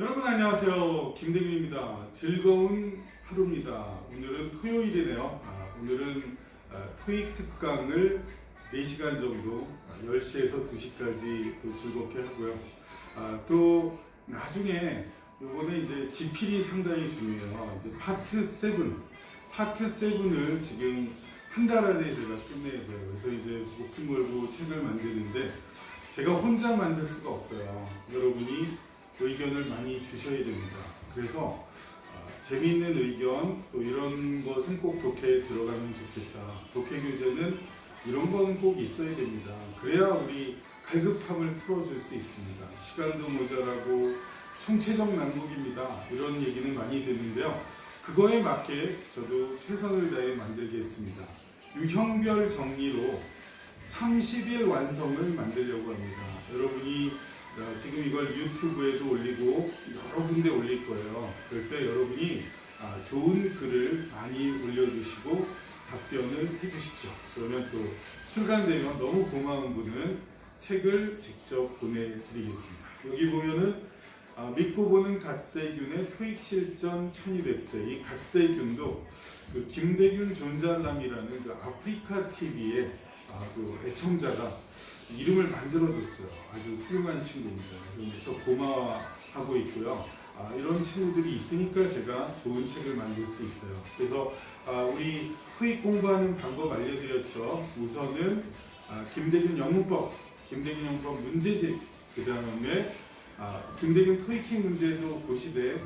여러분 안녕하세요. 김대균입니다. 즐거운 하루입니다. 오늘은 토요일이네요. 아, 오늘은 아, 토익 특강을 4시간 정도 아, 10시에서 2시까지 또 즐겁게 하고요. 아, 또 나중에 요번에 이제 지필이 상당히 중요해요. 이제 파트 7, 파트 7을 지금 한 달 안에 제가 끝내야 돼요. 그래서 이제 목숨 걸고 책을 만드는데 제가 혼자 만들 수가 없어요. 여러분이 의견을 많이 주셔야 됩니다. 그래서 아, 재미있는 의견 또 이런 것은 꼭 독해에 들어가면 좋겠다. 독해 교재는 이런 건 꼭 있어야 됩니다. 그래야 우리 갈급함을 풀어줄 수 있습니다. 시간도 모자라고 총체적 난국입니다. 이런 얘기는 많이 듣는데요. 그거에 맞게 저도 최선을 다해 만들겠습니다. 유형별 정리로 30일 완성을 만들려고 합니다. 여러분이 어, 지금 이걸 유튜브에도 올리고 여러 군데 올릴 거예요. 그럴 때 여러분이 아, 좋은 글을 많이 올려주시고 답변을 해주십시오. 그러면 또 출간되면 너무 고마운 분은 책을 직접 보내드리겠습니다. 여기 보면은 아, 믿고 보는 갓대균의 토익 실전 1200제 이 갓대균도 그 김대균 존잘남이라는 그 아프리카 TV의 아, 그 애청자가 이름을 만들어줬어요. 아주 훌륭한 친구입니다. 저 고마워하고 있고요. 아, 이런 친구들이 있으니까 제가 좋은 책을 만들 수 있어요. 그래서 아, 우리 토익 공부하는 방법 알려드렸죠. 우선은 아, 김대균 영문법, 김대균 영문법 문제집, 그 다음에 아, 김대균 토익킹 문제도 보시되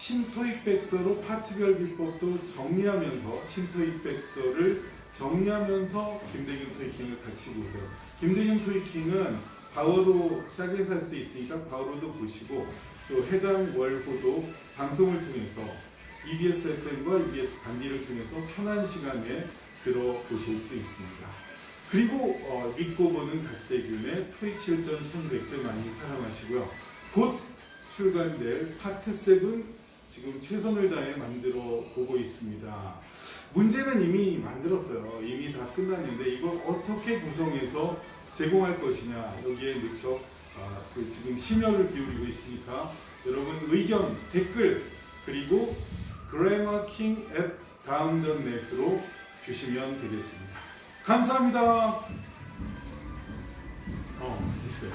신토익 백서로 파트별 비법도 정리하면서 신토익 백서를 정리하면서 김대균 토익킹을 같이 보세요. 김대균 토익킹은 바워로 싸게 살 수 있으니까 바워로도 보시고 또 해당 월호도 방송을 통해서 EBS FM과 EBS 반디를 통해서 편한 시간에 들어보실 수 있습니다. 그리고 어, 믿고 보는 박대균의 토익 실전 1100제 많이 사랑하시고요. 곧 출간될 파트 7 지금 최선을 다해 만들어 보고 있습니다. 문제는 이미 만들었어요. 이미 다 끝났는데 이걸 어떻게 구성해서 제공할 것이냐 여기에 무척 아, 그 지금 심혈을 기울이고 있으니까 여러분 의견 댓글 그리고 그래머킹 앱 다운던넷으로 주시면 되겠습니다. 감사합니다. 어 있어요.